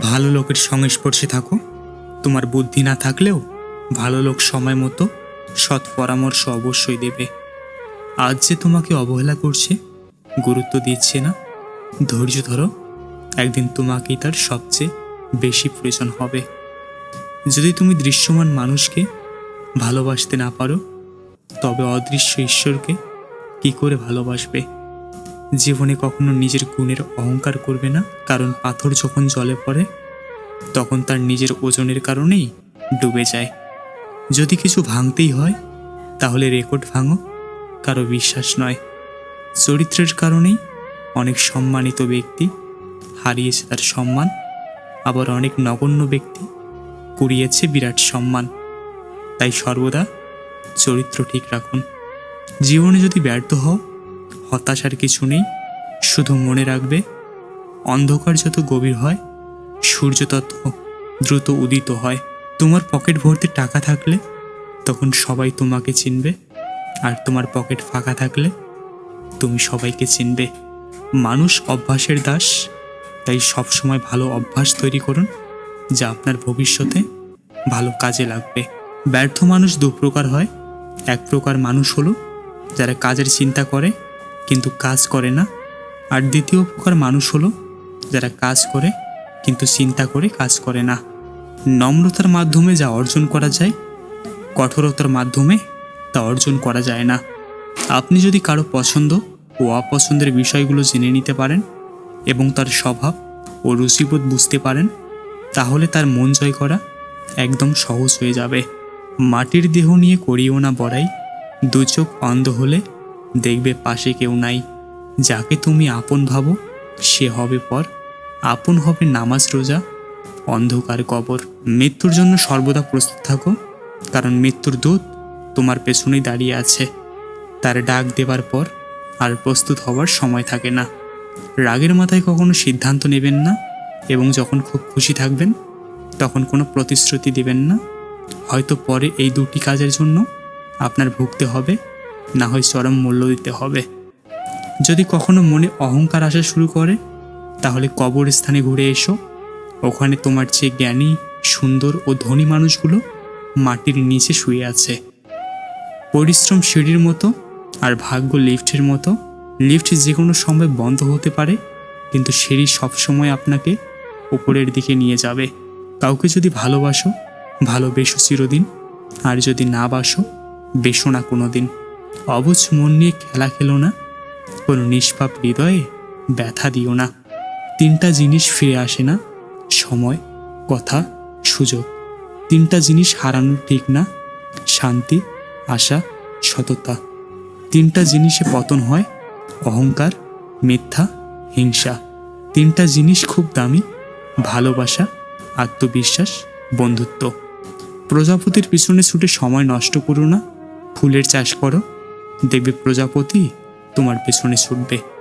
ভালো লোকের সংস্পর্শে থাকো। তোমার বুদ্ধি না থাকলেও ভালো লোক সময় মতো সৎ পরামর্শ অবশ্যই দেবে। আজ যে তোমাকে অবহেলা করছে, গুরুত্ব দিচ্ছে না। ধৈর্য ধরো, একদিন তোমাকেই তার সবচেয়ে বেশি প্রয়োজন হবে। যদি তুমি দৃশ্যমান মানুষকে ভালোবাসতে না পারো, তবে অদৃশ্য ঈশ্বরকে কি করে ভালোবাসবে? জীবনে কখনো নিজের গুণের অহংকার করবে না, কারণ পাথর যখন জলে পড়ে, তখন তার নিজের ওজনের কারণেই ডুবে যায়। যদি কিছু ভাঙতেই হয়, তাহলে রেকর্ড ভাঙো, কারও বিশ্বাস নয়। চরিত্রের কারণেই অনেক সম্মানিত ব্যক্তি হারিয়েছে তার সম্মান, আবার অনেক নগণ্য ব্যক্তি কুড়িয়েছে বিরাট সম্মান। তাই সর্বদা চরিত্র ঠিক রাখুন। জীবনে যদি ব্যর্থ হও হতাশার কিছু নেই, শুধু মনে রাখবে, অন্ধকার যত গভীর হয়, সূর্য তত দ্রুত উদিত হয়। তোমার পকেট ভর্তি টাকা থাকলে তখন সবাই তোমাকে চিনবে, আর তোমার পকেট ফাঁকা থাকলে তুমি সবাইকে চিনবে। মানুষ অভ্যাসের দাস, তাই সবসময় ভালো অভ্যাস তৈরি করুন, যা আপনার ভবিষ্যতে ভালো কাজে লাগবে। ব্যর্থ মানুষ দু প্রকার হয় এক প্রকার মানুষ হলো যারা কাজের চিন্তা করে কিন্তু কাজ করে না। আর দ্বিতীয় প্রকার মানুষ হলো যারা কাজ করে কিন্তু চিন্তা করে কাজ করে না। নম্রতার মাধ্যমে যা অর্জন করা যায়, কঠোরতার মাধ্যমে তা অর্জন করা যায় না। আপনি যদি কারও পছন্দ ও অপছন্দের বিষয়গুলো জেনে নিতে পারেন এবং তার স্বভাব ও রুচিবোধ বুঝতে পারেন, তাহলে তার মন জয় করা একদম সহজ হয়ে যাবে। মাটির দেহ নিয়ে করিও না বড়াই দু চোখ অন্ধ হলে দেখবে পাশে কেউ নাই। যাকে তুমি আপন ভাবো, সে হবে পর। আপন হবে নামাজ রোজা। অন্ধকার কবর। মৃত্যুর জন্য সর্বদা প্রস্তুত থাকো। কারণ মৃত্যুর দূত তোমার পেছনেই দাঁড়িয়ে আছে। তার ডাক দেবার পর আর প্রস্তুত হওয়ার সময় থাকে না। রাগের মাথায় কখনো সিদ্ধান্ত নেবেন না এবং যখন খুব খুশি থাকবেন, তখন কোনো প্রতিশ্রুতি দেবেন না। হয়তো পরে এই দুটি কাজের জন্য আপনার ভুগতে হবে। না হয় চরম মূল্য দিতে হবে। যদি কখনো মনে অহংকার আসা শুরু করে, তাহলে কবরস্থানে ঘুরে এসো। ওখানে তোমার চেয়ে জ্ঞানী, সুন্দর ও ধনী মানুষগুলো মাটির নিচে শুয়ে আছে। পরিশ্রম সিঁড়ির মতো আর ভাগ্য লিফটের মতো। লিফট যে কোনো সময় বন্ধ হতে পারে, কিন্তু সিঁড়ি সবসময় আপনাকে উপরের দিকে নিয়ে যাবে। কাউকে যদি ভালোবাসো, ভালোবেসো চিরদিন। আর যদি না বাসো, বেসো না কোনো দিন অবুঝ মন নিয়ে খেলা খেলো না। কোনো নিষ্পাপ হৃদয়ে ব্যথা দিও না। তিনটা জিনিস ফিরে আসে না, সময়, কথা, সুযোগ। তিনটা জিনিস হারানো ঠিক না, শান্তি, আশা, সততা। তিনটা জিনিসে পতন হয়, অহংকার, মিথ্যা, হিংসা। তিনটা জিনিস খুব দামি, ভালোবাসা, আত্মবিশ্বাস, বন্ধুত্ব। প্রজাপতির পিছনে ছুটে সময় নষ্ট করো না, ফুলের চাষ করো দেখবে প্রজাপতি তোমার পেছনে ছুটবে।